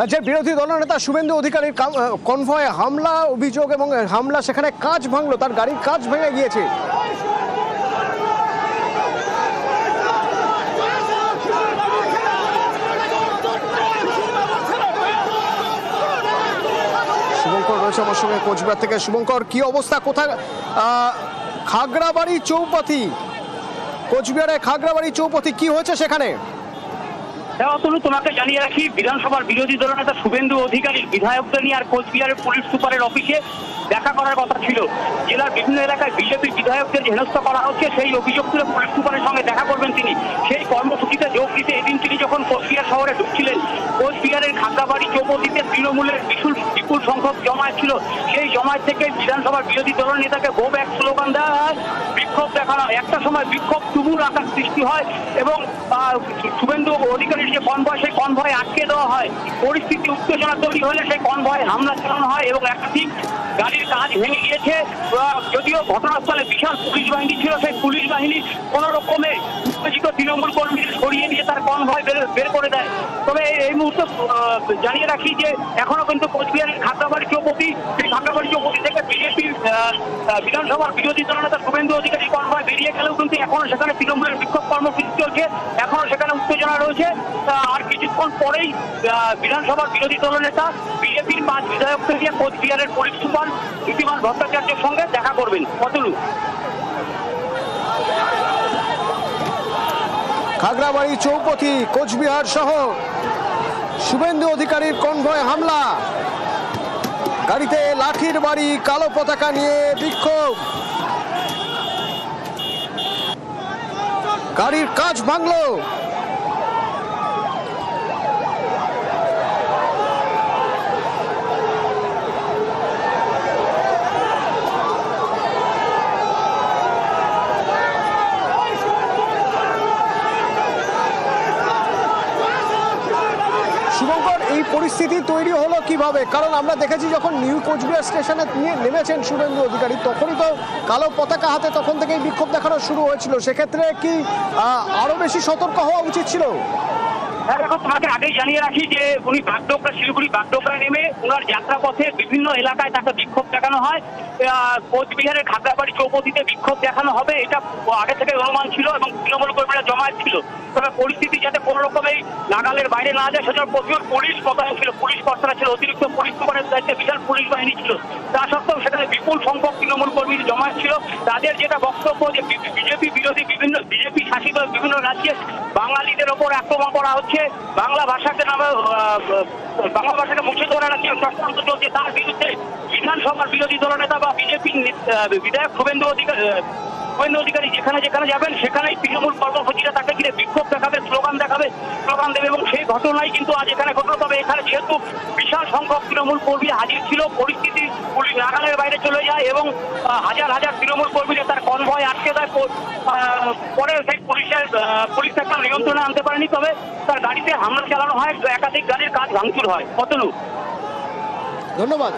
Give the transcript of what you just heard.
রাজ্যের বিরোধী দলনেতা শুভেন্দু অধিকারীর কনভয়ে হামলা, অভিযোগ এবং হামলা, সেখানে কাজ ভাঙলো, তার গাড়ির কাজ ভেঙে গিয়েছে। শুভঙ্কর রয়েছে আমার সঙ্গে কোচবিহার থেকে। শুভঙ্কর, কি অবস্থা? কোথায় খাগড়াবাড়ি চৌপাতি কোচবিহারে খাগড়াবাড়ি চৌপতি কি হয়েছে সেখানে? অতনু, তোমাকে জানিয়ে রাখি, বিধানসভার বিরোধী দলনেতা শুভেন্দু অধিকারী, বিধায়কদের নিয়ে আর কোচবিহারের পুলিশ সুপারের অফিসে দেখা করার কথা ছিল জেলার বিভিন্ন এলাকায় বিজেপির বিধায়কদের হেনস্থা করা হচ্ছে, সেই অভিযোগ তুলে পুলিশ সুপারের সঙ্গে দেখা করবেন তিনি সেই কর্মসূচিতে যোগ দিতে এদিন তিনি যখন কোচবিহার শহরে ঢুকছিলেন, কোচবিহারের খাগড়াবাড়ি, চৌপতিতে তৃণমূলের বিপুল বিপুল সংখ্যক জমায়েত ছিল সেই জমায়েত থেকে বিধানসভার বিরোধী দলের নেতাকে গো ব্যাক স্লোগান দেওয়া হয় হয়। একটা সময় বিক্ষোভ, তুমুল আকার সৃষ্টি হয় এবং শুভেন্দু অধিকারীর যে কনভয়, সেই কনভয় আটকে দেওয়া হয়। পরিস্থিতি উত্তেজনা তৈরি হলে সেই কনভয় হামলা চালানো হয় এবং একাধিক গাড়ির কাজ ভেঙে গিয়েছে। যদিও ঘটনাস্থলে বিশাল পুলিশ বাহিনী ছিল, সেই পুলিশ বাহিনী কোন রকমে উত্তেজিত তৃণমূল কর্মীদের সরিয়ে নিয়ে তার কনভয় বের বের করে দেয়। তবে এই মুহূর্তে জানিয়ে রাখি যে, এখনও কিন্তু কোচবিহারের খাগড়াবাড়ি চৌপতি, সেই খাগড়াবাড়ি চৌপতি থেকে বিজেপির বিধানসভার বিরোধী দলনেতা শুভেন্দু অধিকারী কিন্তু এখনও সেখানে তৃণমূলের বিক্ষোভ কর্মসূচি চলছে। এখনও সেখানে উত্তেজনা রয়েছে। আর কিছুক্ষণ পরেই বিধানসভার বিরোধী দলনেতা বিজেপির পাঁচ বিধায়ককে নিয়ে কোচবিহারের পুলিশ সুপার নীতিমান ভট্টাচার্যের সঙ্গে দেখা করবেন। কতলু খাগড়াবাড়ি চৌপতি কোচবিহার সহ শুভেন্দু অধিকারীর কনভয় হামলা। গাড়িতে লাঠির বাড়ি, কালো পতাকা নিয়ে বিক্ষোভ। গাড়ির কাজ ভাঙলো শুভঙ্কর এই পরিস্থিতি তৈরি হলো কীভাবে? কারণ আমরা দেখেছি যখন নিউ কোচবিহার স্টেশনে নিয়ে নেমেছেন সুরেন্দ্র অধিকারী, তখনই তো কালো পতাকা হাতে তখন থেকেই বিক্ষোভ দেখানো শুরু হয়েছিল। সেক্ষেত্রে কি আরও আরও বেশি সতর্ক হওয়া উচিত ছিল? দেখো তোমাকে আগেই জানিয়ে রাখি যে উনি বাগডোগরা, শিলিগুড়ি বাগডোগরা নেমে ওনার যাত্রাপথে বিভিন্ন এলাকায় তাকে বিক্ষোভ দেখানো হয়। কোচবিহারের খাগড়াবাড়ি চৌপতিতে বিক্ষোভ দেখানো হবে, এটা আগে থেকে অনুমান ছিল এবং তৃণমূল কর্মীরা জমায়েত ছিল। তবে পরিস্থিতি যাতে কোনো রকমেই নাগালের বাইরে না যায়, সেজন্য প্রচুর পুলিশ মোতায়েন ছিল। পুলিশ কর্তারা ছিল, অতিরিক্ত পুলিশ সুপারের দায়িত্বে বিশাল পুলিশ বাহিনী ছিল। তা সত্ত্বেও সেখানে বিপুল সংখ্যক তৃণমূল কর্মী জমায়েত ছিল। তাদের যেটা বক্তব্য যে বিজেপি বিরোধী বিভিন্ন, বিজেপি শাসিত বিভিন্ন রাজ্যে বাঙালিদের ওপর আক্রমণ করা হচ্ছে বাংলা ভাষাকে নামে বাংলা ভাষাকে মুছে ধরে রাখছে চক্রান্ত চলছে তার বিরুদ্ধে বিধানসভার বিরোধী দলনেতা বা বিজেপি বিধায়ক শুভেন্দু অধিকারী অধিকারী যেখানে যেখানে যাবেন, সেখানেই তৃণমূল কর্মসূচিরা তাকে ঘিরে বিক্ষোভ দেখাবে, স্লোগান দেখাবে, স্লোগান দেবে এবং সেই ঘটনাই কিন্তু আজ এখানে ঘটলো। তবে এখানে যেহেতু বিশাল সংখ্যক তৃণমূল কর্মী হাজির ছিল, পরিস্থিতি পুলিশ নাগালের বাইরে চলে যায় এবং হাজার হাজার তৃণমূল কর্মীরা তার কনভয় আটকে পরে সেই পুলিশের পুলিশ একটা নিয়ন্ত্রণে আনতে পারেনি, তবে তার গাড়িতে হামলা চালানো হয়, একাধিক গাড়ির কাজ ভাঙচুর হয়। কতলু? ধন্যবাদ।